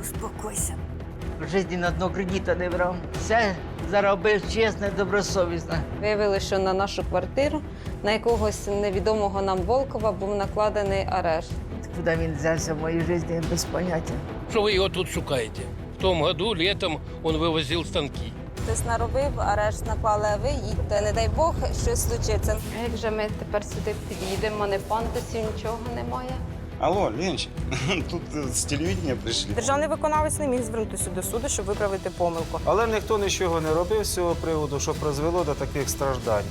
Успокойся. В житті на дно кредита не брав. Все заробив чесно, добросовісно. Виявили, що на нашу квартиру на якогось невідомого нам Волкова був накладений арешт. Куди він взявся в моїй житті, без поняття. Что вы его тут шукаете? В том году летом он вывозил станки. Хтось наробив, арешт наклали, а ви їдьте. Не дай Бог, щось случиться. Як же ми тепер сюди під'їдемо, не пандусів, нічого немає. Алло, Ленчик, тут э, с телевидения пришли. Державний виконавець не міг звернутися до суду, щоб виправити помилку. Але ніхто нічого не робив з цього приводу, що призвело до таких страждань.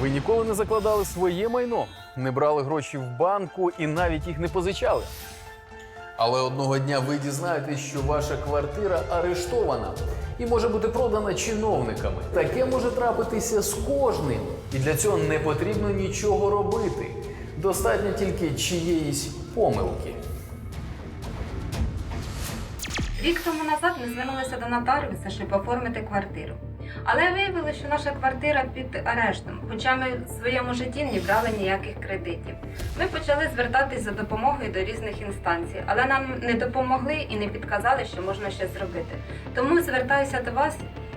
Ви ніколи не закладали своє майно, не брали гроші в банку і навіть їх не позичали. Але одного дня ви дізнаєтесь, що ваша квартира арештована і може бути продана чиновниками. Таке може трапитися з кожним. І для цього не потрібно нічого робити. Достатньо тільки чиєїсь помилки. Рік тому назад ми звернулися до нотаріуса, щоб оформити квартиру. Але виявилося, що наша квартира під арештом, хоча ми в своєму житті не брали ніяких кредитів. Ми почали звертатись за допомогою до різних інстанцій, але нам не допомогли і не підказали, що можна щось зробити. Тому звертаюся до вас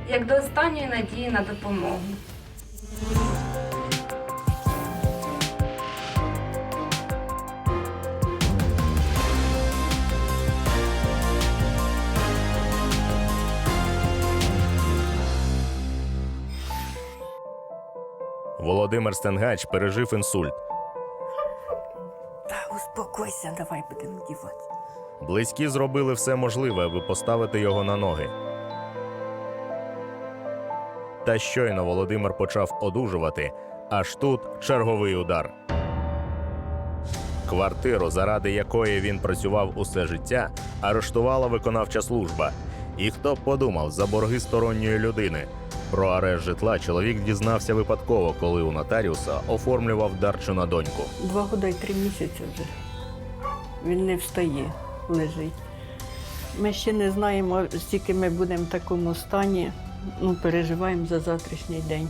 як до останньої надії на допомогу. Володимир Стенгач пережив інсульт. Та успокойся, давай будемо дівати. Близькі зробили все можливе, аби поставити його на ноги. Та щойно Володимир почав одужувати, аж тут черговий удар. Квартиру, заради якої він працював усе життя, арештувала виконавча служба. І хто б подумав за борги сторонньої людини. Про арешт житла чоловік дізнався випадково, коли у нотаріуса оформлював дарчу на доньку. Два года і три місяці вже. Він не встає, лежить. Ми ще не знаємо, скільки ми будемо в такому стані. Ну, переживаємо за завтрашній день.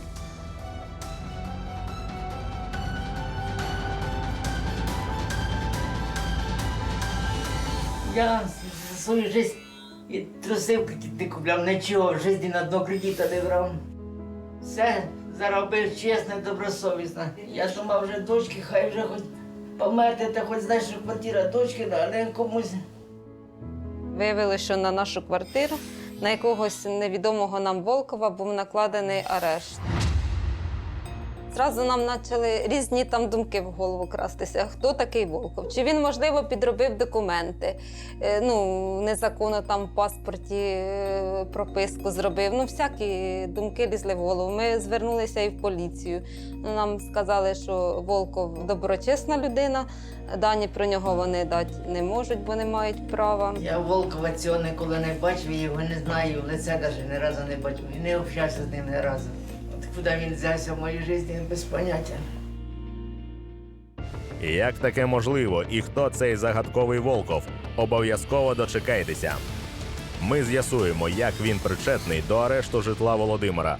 Я за свою жизнь і трусив кредити купляв, нічого, в житті на дно кредита не брав. Все заробив чесно, добросовісно. Я думав, вже дочки, хай вже хоч померти, та хоч знаєш, що квартира дочки, а не комусь. Виявили, що на нашу квартиру на якогось невідомого нам Волкова був накладений арешт. Зразу нам почали різні там думки в голову крастися. Хто такий Волков? Чи він, можливо, підробив документи? Е, Ну, незаконно там в паспорті е, прописку зробив. Ну, всякі думки лізли в голову. Ми звернулися і в поліцію. Ну, Нам сказали, що Волков доброчесна людина. Дані про нього вони дати не можуть, бо не мають права. Я Волкова цього ніколи не бачив, його не знаю, лице навіть ні разу не бачив. І не общався з ним ні разу. От куди він взявся в моїй житті, без поняття. Як таке можливо і хто цей загадковий Волков? Обов'язково дочекайтеся. Ми з'ясуємо, як він причетний до арешту житла Володимира.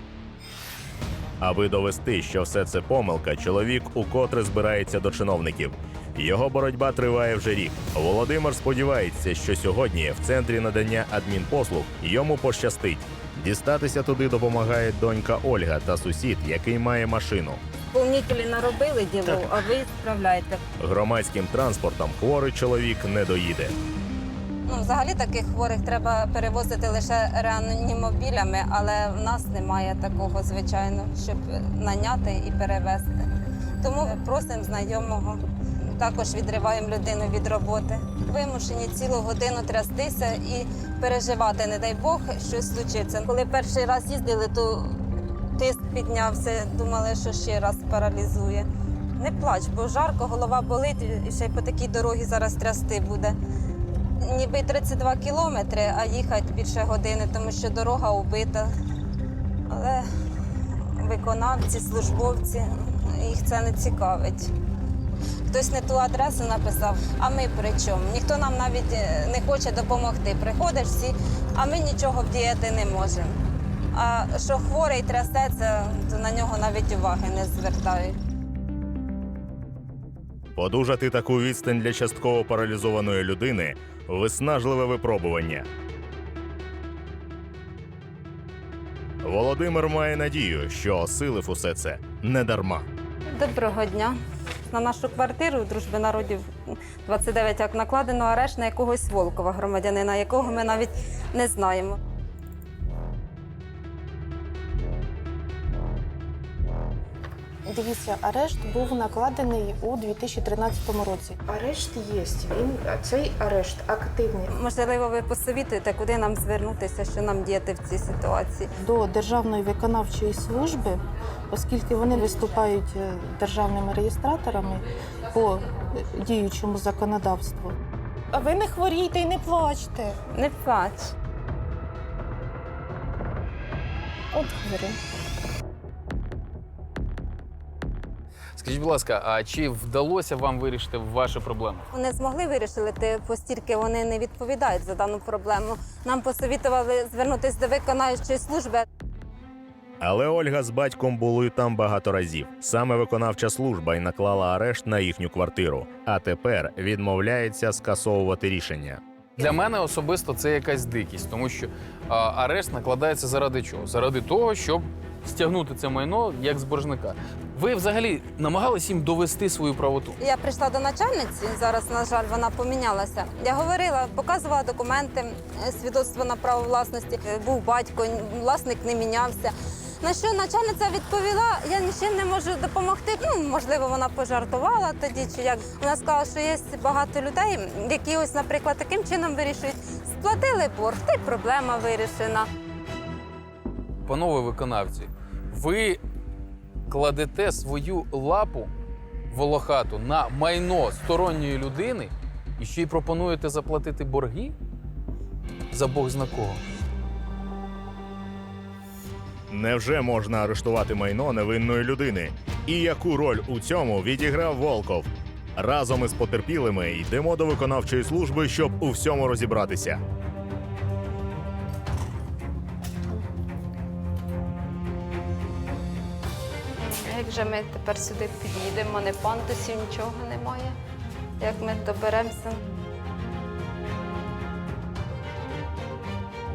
Аби довести, що все це помилка, чоловік укотре збирається до чиновників. Його боротьба триває вже рік. Володимир сподівається, що сьогодні в центрі надання адмінпослуг йому пощастить. Дістатися туди допомагає донька Ольга та сусід, який має машину. Повнітелі наробили діло, а ви справляєте. Громадським транспортом хворий чоловік не доїде. Ну, взагалі таких хворих треба перевозити лише реанімобілями, але в нас немає такого, звичайно, щоб наняти і перевезти. Тому просимо знайомого. Також відриваємо людину від роботи. Вимушені цілу годину трястися і переживати, не дай Бог, щось случиться. Коли перший раз їздили, то тиск піднявся, думали, що ще раз паралізує. Не плач, бо жарко, голова болить, і ще й по такій дорогі зараз трясти буде. Ніби 32 кілометри, а їхати більше години, тому що дорога убита. Але виконавці, службовці, їх це не цікавить. Хтось не ту адресу написав, а ми при чому? Ніхто нам навіть е, не хоче допомогти. Приходиш всі, а ми нічого вдіяти не можемо. А що хворий трясеться, то на нього навіть уваги не звертають. Подужати таку відстань для частково паралізованої людини виснажливе випробування. Володимир має надію, що осилив усе це не дарма. Доброго дня. На нашу квартиру дружби народів 29 як накладено арешт на якогось Волкова громадянина, якого ми навіть не знаємо. Дивіться, арешт був накладений у 2013 році. Арешт є. Він цей арешт активний Можливо, ви посовітуєте, куди нам звернутися, що нам діяти в цій ситуації. до Державної виконавчої служби, оскільки вони виступають е, державними реєстраторами по діючому законодавству. А ви не хворійте і не плачте. Не плач. От говорю. Скажіть, будь ласка, а чи вдалося вам вирішити ваші проблеми? Не змогли вирішити, постільки вони не відповідають за дану проблему. Нам посовітували звернутися до виконавчої служби. Але Ольга з батьком були там багато разів. Саме виконавча служба й наклала арешт на їхню квартиру, а тепер відмовляється скасовувати рішення. Для мене особисто це якась дикість, тому що а, арешт накладається заради чого? Заради того, щоб стягнути це майно як з боржника. Ви взагалі намагались їм довести свою правоту? Я прийшла до начальниці. Зараз, на жаль, вона помінялася. Я говорила, показувала документи, е, свідоцтво на право власності. Е, Був батько, власник не мінявся. На що начальниця відповіла, я нічим не можу допомогти. Ну, можливо, вона пожартувала тоді, чи як. Вона сказала, що є багато людей, які ось, наприклад, таким чином вирішують. Сплатили борг, та й проблема вирішена. Панове виконавці, ви кладете свою лапу волохату на майно сторонньої людини і ще й пропонуєте заплатити борги? За Бог зна кого? Невже можна арештувати майно невинної людини? І яку роль у цьому відіграв Волков? Разом із потерпілими йдемо до виконавчої служби, щоб у всьому розібратися. Як ми тепер сюди під'їдемо, не пандусів, нічого немає. Як ми доберемося?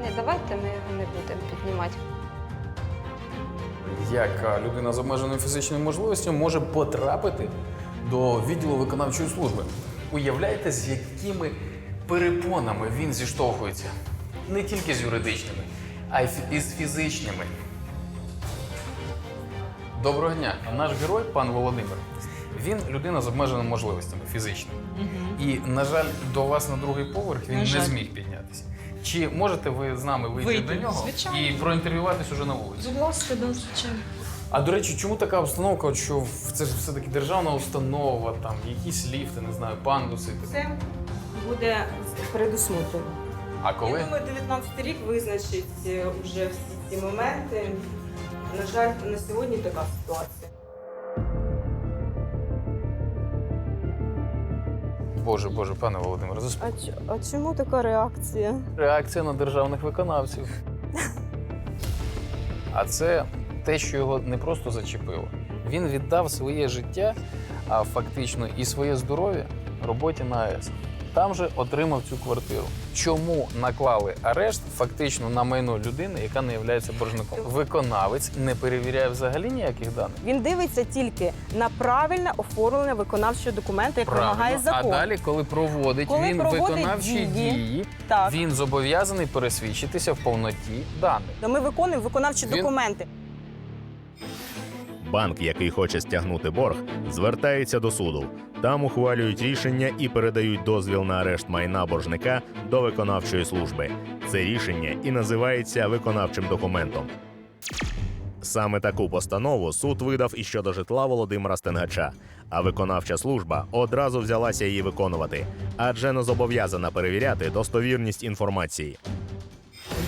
Ні, давайте ми його не будемо піднімати. Як людина з обмеженою фізичною можливістю може потрапити до відділу виконавчої служби? Уявляєте, з якими перепонами він зіштовхується? Не тільки з юридичними, а й з фізичними. Доброго дня. Наш герой, пан Володимир, він людина з обмеженими можливостями фізичними. І, на жаль, до вас на другий поверх він не зміг піднятися. Чи можете ви з нами вийти, Вийти, до нього звичайно. і проінтерв'юватись уже на вулиці? Будь ласка, да, звичайно. А до речі, чому така обстановка, що це ж все-таки державна установа, там якісь ліфти, не знаю, пандуси. Це буде передусмотрено. А коли? Я думаю, 19 рік визначить е, вже всі ці моменти. На жаль, на сьогодні така ситуація. Боже, боже, пане Володимире, засп... А, а чому така реакція? реакція на державних виконавців. А це те, що його не просто зачепило. Він віддав своє життя, а фактично і своє здоров'я роботі на АЕС. Там же отримав цю квартиру. Чому наклали арешт фактично на майно людини, яка не є боржником? Виконавець не перевіряє взагалі ніяких даних. Він дивиться тільки на правильне оформлення виконавчого документу, як вимагає Правильно. закон. А далі, коли проводить Коли він проводить виконавчі дії, дії, Так, він зобов'язаний пересвідчитися в повноті даних. ми виконуємо виконавчі Він- документи. Банк, який хоче стягнути борг, звертається до суду. Там ухвалюють рішення і передають дозвіл на арешт майна боржника до виконавчої служби. Це рішення і називається виконавчим документом. Саме таку постанову суд видав і щодо житла Володимира Стенгача. А виконавча служба одразу взялася її виконувати, адже не зобов'язана перевіряти достовірність інформації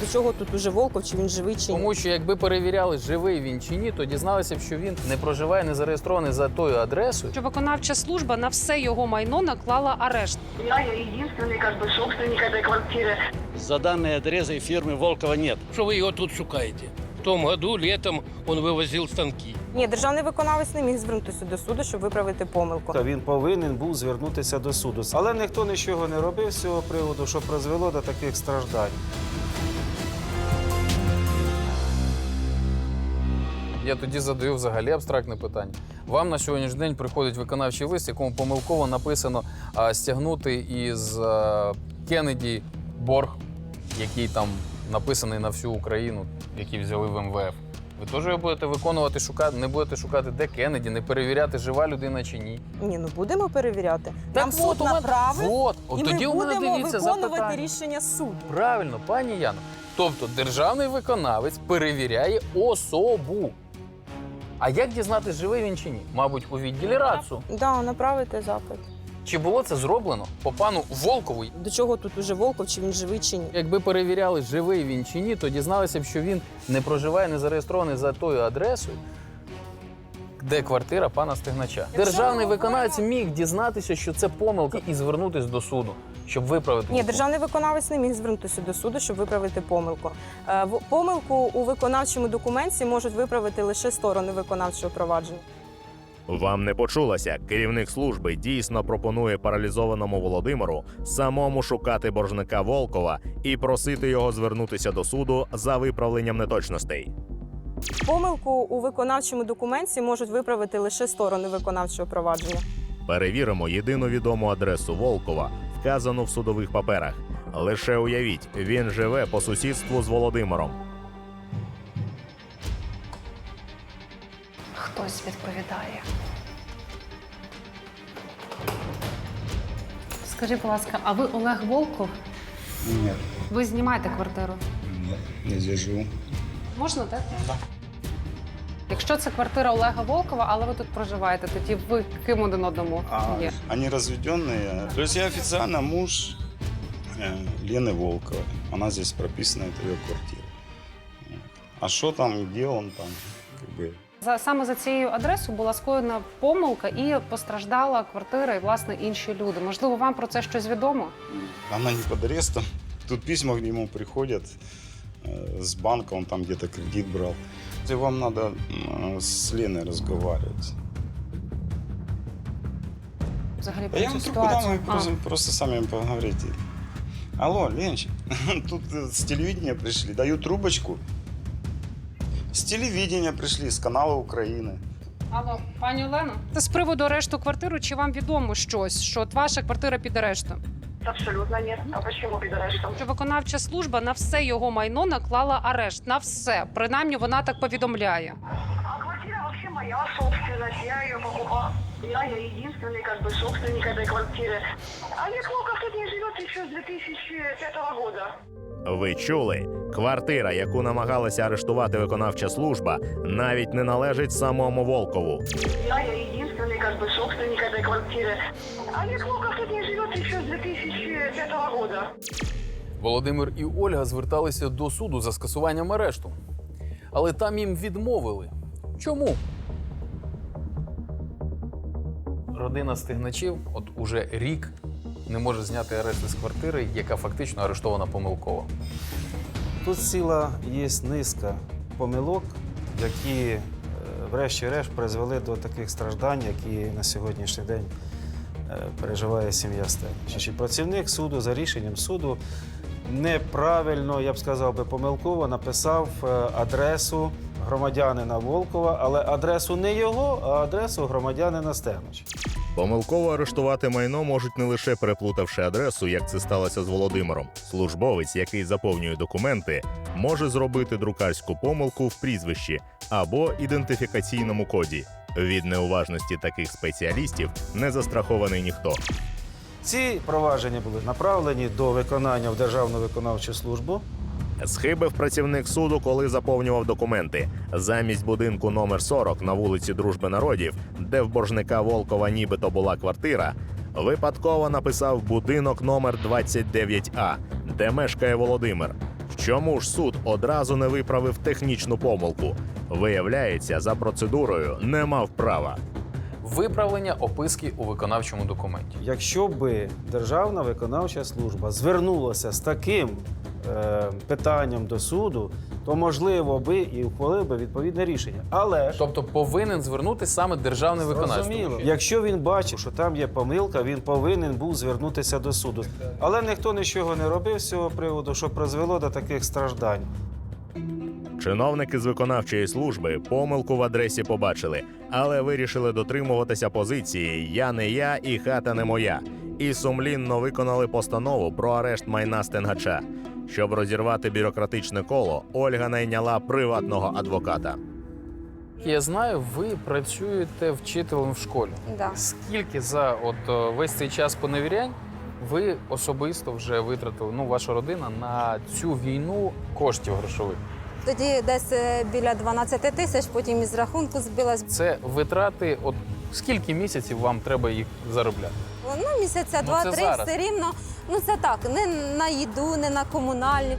До чого тут уже Волков, чи він живий, чи ні? Тому що якби перевіряли, живий він чи ні, то дізналися б, що він не проживає, не зареєстрований за тою адресою. що виконавча служба на все його майно наклала арешт. Я, я единственный как бы собственник этой квартиры. За данной адресой фирмы Волкова нет. Що ви його тут шукаєте? В том году летом он вывозил станки. Ні, державний виконавець не міг звернутися до суду, щоб виправити помилку. Та він повинен був звернутися до суду. Але ніхто нічого не робив з цього приводу, що призвело до таких страждань. Я тоді задаю взагалі абстрактне питання. Вам на сьогоднішній день приходить виконавчий лист, якому помилково написано а, стягнути із а, Кеннеді борг, який там написаний на всю Україну, який взяли в МВФ. Ви теж його будете виконувати, шукати, не будете шукати, де Кеннеді, не перевіряти, жива людина чи ні. Ні, ну будемо перевіряти. Так суд от направив, от, от і тоді ми у мене будемо дивіться виконувати запитання. рішення суду. Правильно, пані Яно. Тобто державний виконавець перевіряє особу. А як дізнатися, живий він чи ні? Мабуть, у відділі РАЦУ. Да, направити запит. Чи було це зроблено по пану Волкову? До чого тут уже Волков, чи він живий, чи ні? Якби перевіряли, живий він чи ні, то дізналися б, що він не проживає, не зареєстрований за тою адресою, де квартира пана Стигнача. Державний виконавець міг дізнатися, що це помилка, і звернутися до суду, щоб виправити. Ні, державний виконавець не міг звернутися до суду, щоб виправити помилку. Е, в- Помилку у виконавчому документі можуть виправити лише сторони виконавчого провадження. Вам не почулося. Керівник служби дійсно пропонує паралізованому Володимиру самому шукати боржника Волкова і просити його звернутися до суду за виправленням неточностей. Помилку у виконавчому документі можуть виправити лише сторони виконавчого провадження. Перевіримо єдину відому адресу Волкова, вказану в судових паперах. Лише уявіть, він живе по сусідству з Володимиром. Хтось відповідає. Скажіть, будь ласка, а ви Олег Волков? Нет, Ви знімаєте квартиру? нет, не держу. Можна, так? Якщо це квартира Олега Волкова, але ви тут проживаєте, тоді ви ким один одному А, є? они разведенные. То есть я официально муж э, Лены Волковой. Она здесь прописана, это ее квартира. Вот. А что там, где он там, как бы, За саме за цією адресою була скоєна помилка і постраждала квартира і власне інші люди. Можливо, вам про це щось відомо? она не под арестом. Тут письма к нему приходят э, с банка, он там где-то кредит брал. Если вам надо м, с Леной разговаривать. Взагалі Да про я цю вам трубку дам, ситуацію? вы просто, просто сами поговорите. Алло, Ленчик, тут э, с телевидения пришли, даю трубочку. С телевидения пришли, с канала Украины. Алло, пані Олено? Це з приводу арешту квартири, чи вам відомо щось, що от ваша квартира під арештом? Абсолютно нет. А почему під арештом? Що виконавча служба на все його майно наклала арешт на все. Принаймні вона так повідомляє. А квартира вообще моя собственность, я ее покупала. Я, я единственный как бы собственник этой квартиры. Олег Волков тут не живет еще с 2005 года. Ви чули? Квартира, яку намагалася арештувати виконавча служба, навіть не належить самому Волкову. Я, я единственный как бы собственник этой квартиры. Олег Волков тут не живет еще с 2005 года. Володимир і Ольга зверталися до суду за скасуванням арешту. Але там їм відмовили. Чому? Родина стигначів, от уже рік, не може зняти арешт з квартири, яка фактично арештована помилково. Тут ціла є низка помилок, які, е, врешті-решт, призвели до таких страждань, які на сьогоднішній день е, переживає сім'я Стельнича. Працівник суду за рішенням суду неправильно, я б сказав би, помилково написав е, адресу громадянина Волкова, але адресу не його, а адресу громадянина Стельнича. Помилково арештувати майно можуть не лише переплутавши адресу, як це сталося з Володимиром. Службовець, який заповнює документи, може зробити друкарську помилку в прізвищі або ідентифікаційному коді. Від неуважності таких спеціалістів не застрахований ніхто. Ці провадження були направлені до виконання в Державну виконавчу службу. Схибив працівник суду, коли заповнював документи. Замість будинку номер 40 на вулиці Дружби народів, де в боржника Волкова нібито була квартира, випадково написав будинок номер 29А, де мешкає Володимир. Чому ж суд одразу не виправив технічну помилку? Виявляється, за процедурою не мав права. Виправлення описки у виконавчому документі. Якщо би Державна виконавча служба звернулася з таким е, питанням до суду, то можливо би і ухвалив би відповідне рішення. Але ж Тобто повинен звернутися саме державний виконавець. Якщо він бачив, що там є помилка, він повинен був звернутися до суду. Але ніхто нічого не робив з цього приводу, що призвело до таких страждань. Чиновники з виконавчої служби помилку в адресі побачили, але вирішили дотримуватися позиції Я не я і хата не моя. І сумлінно виконали постанову про арешт майна стенгача. Щоб розірвати бюрократичне коло, Ольга найняла приватного адвоката. Я знаю, ви працюєте вчителем в школі. Да. Скільки за от е, весь цей час поневірянь ви особисто вже витратили, ну, ваша родина на цю війну коштів грошових? Тоді десь е, біля 12 тисяч, потім із рахунку збилась. Це витрати, от скільки місяців вам треба їх заробляти? Ну, місяця Ну, два-три зараз. все рівно. Ну це так, не на їду, не на комунальні.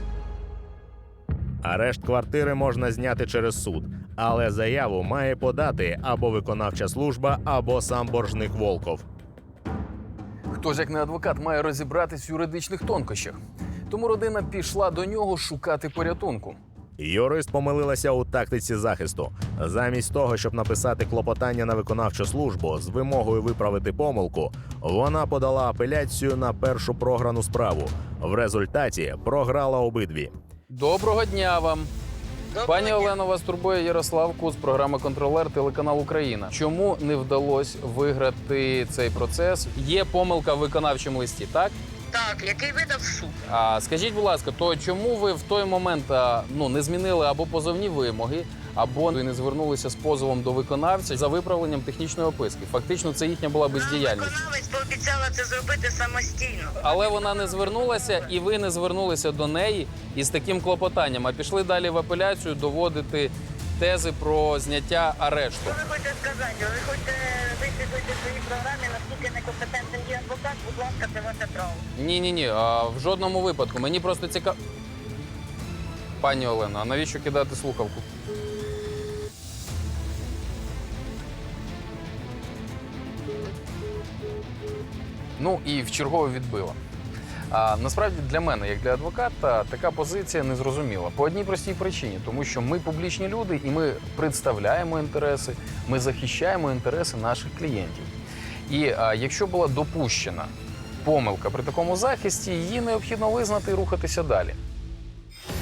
Арешт квартири можна зняти через суд, але заяву має подати або виконавча служба, або сам боржник Волков. Хто ж як не адвокат має розібратись в юридичних тонкощах? Тому родина пішла до нього шукати порятунку. Юрист помилилася у тактиці захисту. Замість того, щоб написати клопотання на виконавчу службу з вимогою виправити помилку, вона подала апеляцію на першу програну справу. В результаті програла обидві. Доброго дня вам. Пані Олено, вас турбує Ярослав Куц, програма Контролер телеканал Україна. Чому не вдалося виграти цей процес? Є помилка в виконавчому листі, так? Так, який видав суд? А скажіть, будь ласка, то чому ви в той момент ну не змінили або позовні вимоги, або не звернулися з позовом до виконавця за виправленням технічної описки? Фактично, це їхня була бездіяльність. Виконавець пообіцяла це зробити самостійно. Але вона не звернулася, і ви не звернулися до неї із таким клопотанням, а пішли далі в апеляцію доводити тези про зняття арешту. Що ви хочете сказати? Ви хочете висвітлити в своїй програмі, наскільки некомпетентним є адвокат? Будь ласка, це ваше право. Ні, ні, ні. А в жодному випадку. Мені просто цікаво. Пані Олена, а навіщо кидати слухавку? Ну і в чергове відбила. А насправді для мене, як для адвоката, така позиція незрозуміла. По одній простій причині, тому що ми публічні люди і ми представляємо інтереси, ми захищаємо інтереси наших клієнтів. І а, якщо була допущена помилка при такому захисті, її необхідно визнати і рухатися далі.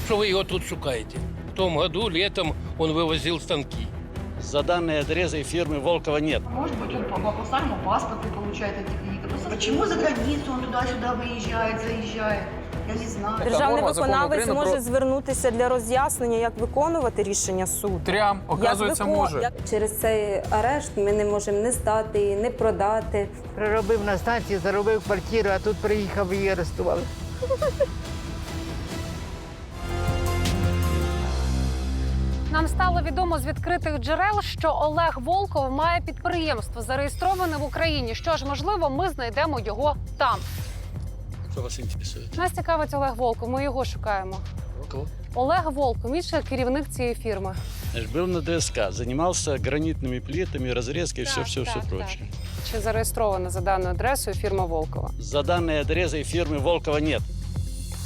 Что вы его тут шукаете? В том году летом он вывозил станки. За данные адресой фирмы Волкова нет. Может быть, он по, по старому паспорту получает эти кредиты. Почему за границу он туда-сюда выезжает, заезжает? Я не знаю. Державний норма закону виконавець України може про- звернутися для роз'яснення, як виконувати рішення суду. Трям, оказується, Як вико- може. як- Через цей арешт ми не можемо не здати, не продати. Приробив на станції, заробив квартиру, а тут приїхав і арестували. Нам стало відомо з відкритих джерел, що Олег Волков має підприємство, зареєстроване в Україні. Що ж, можливо, ми знайдемо його там Что вас интересует? Нас цікавить Олег Волков. Ми його шукаємо. Кого? Олег Волков, він ще керівник цієї фірми. Значит, был на ДСК, занимался гранитными плитами, разрезкой, Так, все, все, так, все прочее. Чи зареєстрована за даною адресою фірма Волкова? За данные адресой фирмы Волкова нет.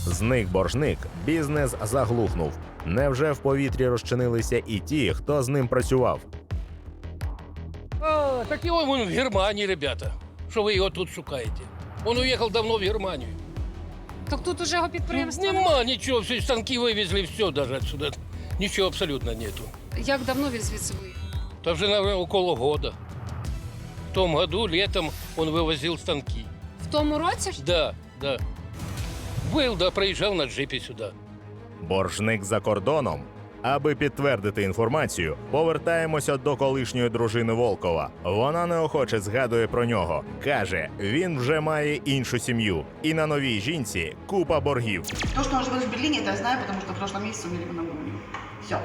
Зник боржник, бізнес заглухнув. Невже в повітрі розчинилися і ті, хто з ним працював? А, так его он в Германии, ребята. Что вы его тут шукаете? Он уехал давно в Германию. Так тут уже його підприємство. Нема ничего, все станки вывезли, все даже отсюда. Ничего абсолютно нету. Як давно він звідси виїхав? Там же, наверное, около года. В том году летом он вывозил станки. В тому році ж? Да, да. Был, да, проезжал на джипе сюда. Боржник за кордоном. Аби підтвердити інформацію, повертаємося до колишньої дружини Волкова. Вона неохоче згадує про нього. Каже, він вже має іншу сім'ю, і на новій жінці купа боргів. То, что он живет в Берлине, это я знаю, потому что в прошлом месяце умерли в Нагумне. Все.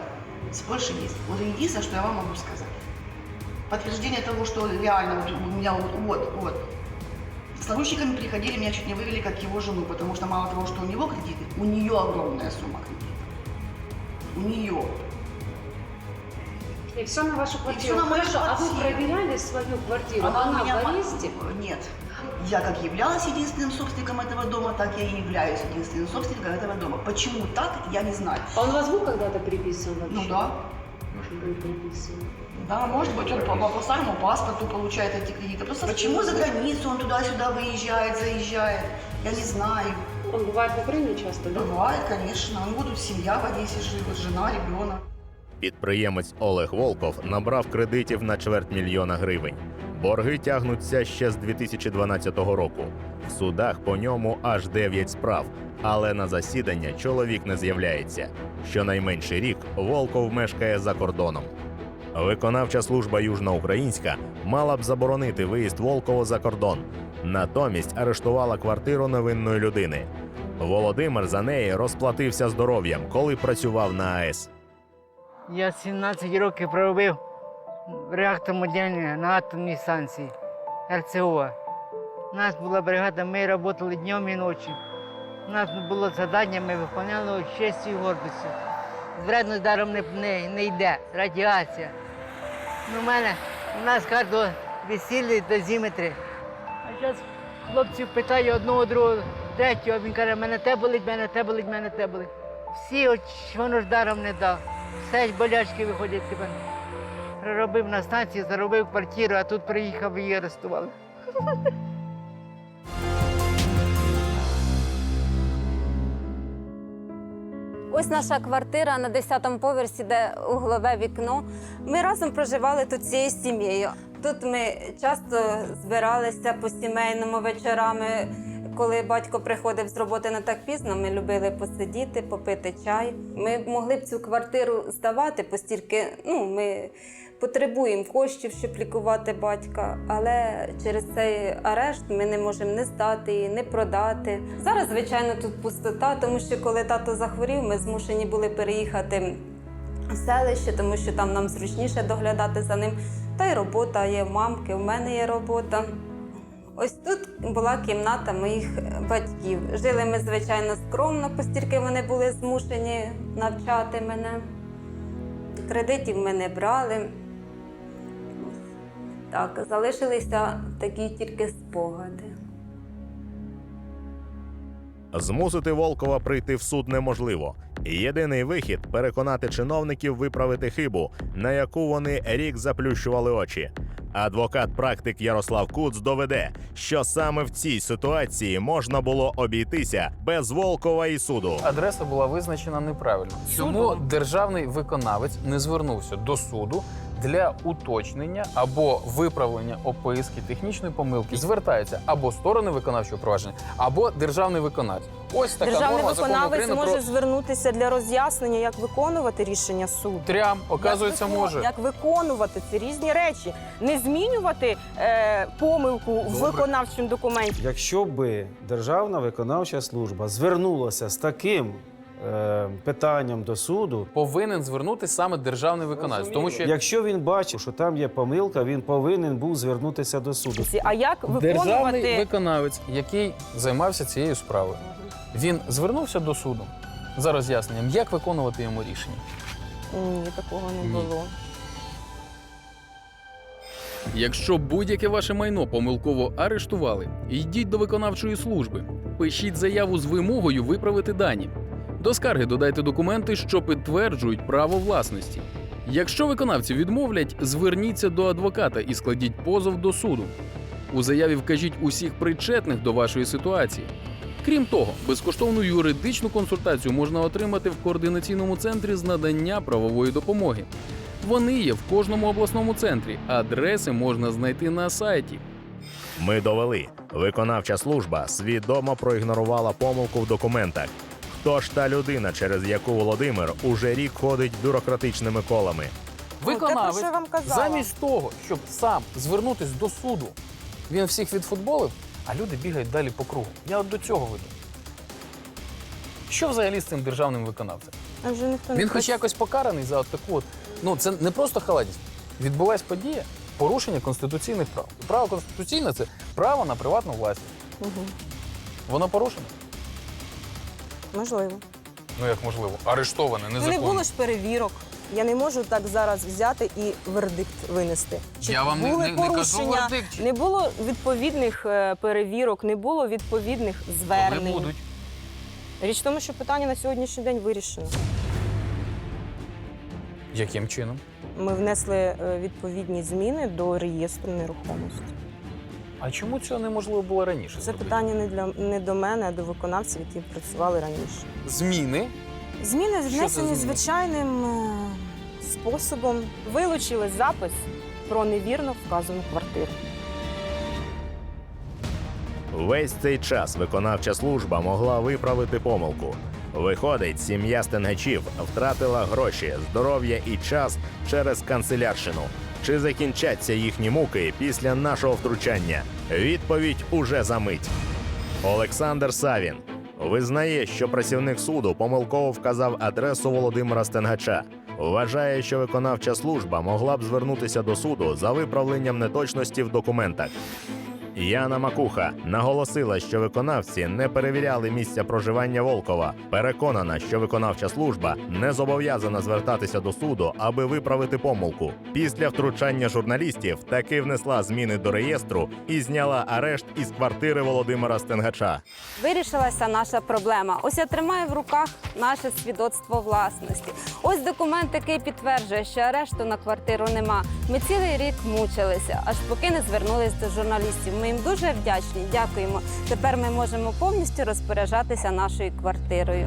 С Польши есть. Вот единственное, что я вам могу сказать. Подтверждение того, что реально вот у меня вот, вот, вот. С наручниками приходили, меня чуть не вывели как его жену, потому что мало того, что у него кредиты, у нее огромная сумма кредитов. У нее. І все на вашу квартиру. Хорошо, а вы проверяли свою квартиру? Она у меня в- Нет. Я как являлась единственным собственником этого дома, так я и являюсь единственным собственником этого дома. Почему так, я не знаю. А он вас был когда-то приписан вообще? Ну да. Да, может быть, он по, по, по старому паспорту получает эти кредиты. Просто почему за границу он туда-сюда выезжает, заезжает? Я не знаю. Он бывает в Украине часто, да? Бывает, конечно. Него тут семья в Одессе живет, жена, ребенок. Підприємець Олег Волков набрав кредитів на чверть мільйона гривень. Борги тягнуться ще з 2012 року. В судах по ньому аж 9 справ, але на засідання чоловік не з'являється. Щонайменший рік Волков мешкає за кордоном. Виконавча служба Южноукраїнська мала б заборонити виїзд Волкова за кордон. Натомість арештувала квартиру невинної людини. Володимир за неї розплатився здоров'ям, коли працював на АЕС. Я 17 років проробив в реакторомодельні на атомній станції РЦО. У нас була бригада, ми працювали днем і ночі. У нас було завдання, ми виконали з честю і гордістю. З вредною даром не, не, не йде, радіація. Ну, у мене, у нас кожного весілля дозиметри. А зараз хлопців питаю одного, другого, третього, він каже, мене те болить, мене те болить, мене те болить. Всі, от, воно ж даром не дав. Все ж болячки виходять тебе. Проробив на станції, заробив квартиру, а тут приїхав і арестували. Ось наша квартира на 10-му поверсі, де углове вікно. Ми разом проживали тут цією сім'єю. Тут ми часто збиралися по сімейному вечорами. Коли батько приходив з роботи не так пізно, ми любили посидіти, попити чай. Ми могли б цю квартиру здавати, постільки ну, ми потребуємо коштів, щоб лікувати батька. Але через цей арешт ми не можемо не здати її, не продати. Зараз, звичайно, тут пустота, тому що коли тато захворів, ми змушені були переїхати в селище, тому що там нам зручніше доглядати за ним. Та й робота є в мамки, у мене є робота. Ось тут була кімната моїх батьків. Жили ми, звичайно, скромно, оскільки вони були змушені навчати мене. Кредитів ми не брали. Так, залишилися такі тільки спогади. Змусити Волкова прийти в суд неможливо. Єдиний вихід переконати чиновників виправити хибу, на яку вони рік заплющували очі. Адвокат-практик Ярослав Куц доведе, що саме в цій ситуації можна було обійтися без Волкова і суду. Адреса була визначена неправильно. Цьому державний виконавець не звернувся до суду для уточнення або виправлення описки технічної помилки? Звертається або сторони виконавчого провадження, або державний виконавець. Ось така Державний норма виконавець України може про звернутися для роз'яснення, як виконувати рішення суду. трям. Оказується, як, викон- може. як виконувати це різні речі, не змінювати е, помилку в виконавчому документі. Якщо би Державна виконавча служба звернулася з таким е, питанням до суду, Повинен звернутися саме державний виконавець, тому що якщо він бачив, що там є помилка, він повинен був звернутися до суду. А як Державний виконувати виконавець, який займався цією справою, він звернувся до суду за роз'ясненням, як виконувати йому рішення. Ні, такого не було. Якщо будь-яке ваше майно помилково арештували, йдіть до виконавчої служби. Пишіть заяву з вимогою виправити дані. До скарги додайте документи, що підтверджують право власності. Якщо виконавці відмовлять, зверніться до адвоката і складіть позов до суду. У заяві вкажіть усіх причетних до вашої ситуації. Крім того, безкоштовну юридичну консультацію можна отримати в координаційному центрі з надання правової допомоги. Вони є в кожному обласному центрі. Адреси можна знайти на сайті. Ми довели. Виконавча служба свідомо проігнорувала помилку в документах. Хто ж та людина, через яку Володимир уже рік ходить бюрократичними колами? Виконавець те, про що я вам казала. замість того, щоб сам звернутись до суду, він всіх відфутболив, а люди бігають далі по кругу. Я от до цього веду. Що взагалі з цим державним виконавцем? А вже ніхто не Він хоч якось покараний за от таку от. Ну, це не просто халатність. Відбулась подія порушення конституційних прав. Право конституційне це право на приватну власність. Угу. Воно порушене? Можливо. Ну як можливо, арештоване, Ну, незаконно. не було ж перевірок. Я не можу так зараз взяти і вердикт винести. Чи Я вам не- були не- не кажу порушення, вердикт, не було відповідних е, перевірок, не було відповідних звернень. Коли будуть? Річ в тому, що питання на сьогоднішній день вирішено. Яким чином? Ми внесли е, відповідні зміни до реєстру нерухомості. А чому цього неможливо було раніше? Це питання не для не до мене, а до виконавців, які працювали раніше. Зміни Зміни внесені звичайним е, способом. Вилучили запис про невірно вказану квартиру. Весь цей час виконавча служба могла виправити помилку. Виходить, сім'я стенгачів втратила гроші, здоров'я і час через канцелярщину. Чи закінчаться їхні муки після нашого втручання? Відповідь уже за мить. Олександр Савін визнає, що працівник суду помилково вказав адресу Володимира Стенгача. Вважає, що виконавча служба могла б звернутися до суду за виправленням неточності в документах. Яна Макуха наголосила, що виконавці не перевіряли місця проживання Волкова. Переконана, що виконавча служба не зобов'язана звертатися до суду, аби виправити помилку. Після втручання журналістів таки внесла зміни до реєстру і зняла арешт із квартири Володимира Стенгача. Вирішилася наша проблема. Ось я тримаю в руках наше свідоцтво власності. Ось документ, який підтверджує, що арешту на квартиру нема. Ми цілий рік мучилися, аж поки не звернулись до журналістів. Ми їм дуже вдячні. Дякуємо. Тепер ми можемо повністю розпоряджатися нашою квартирою.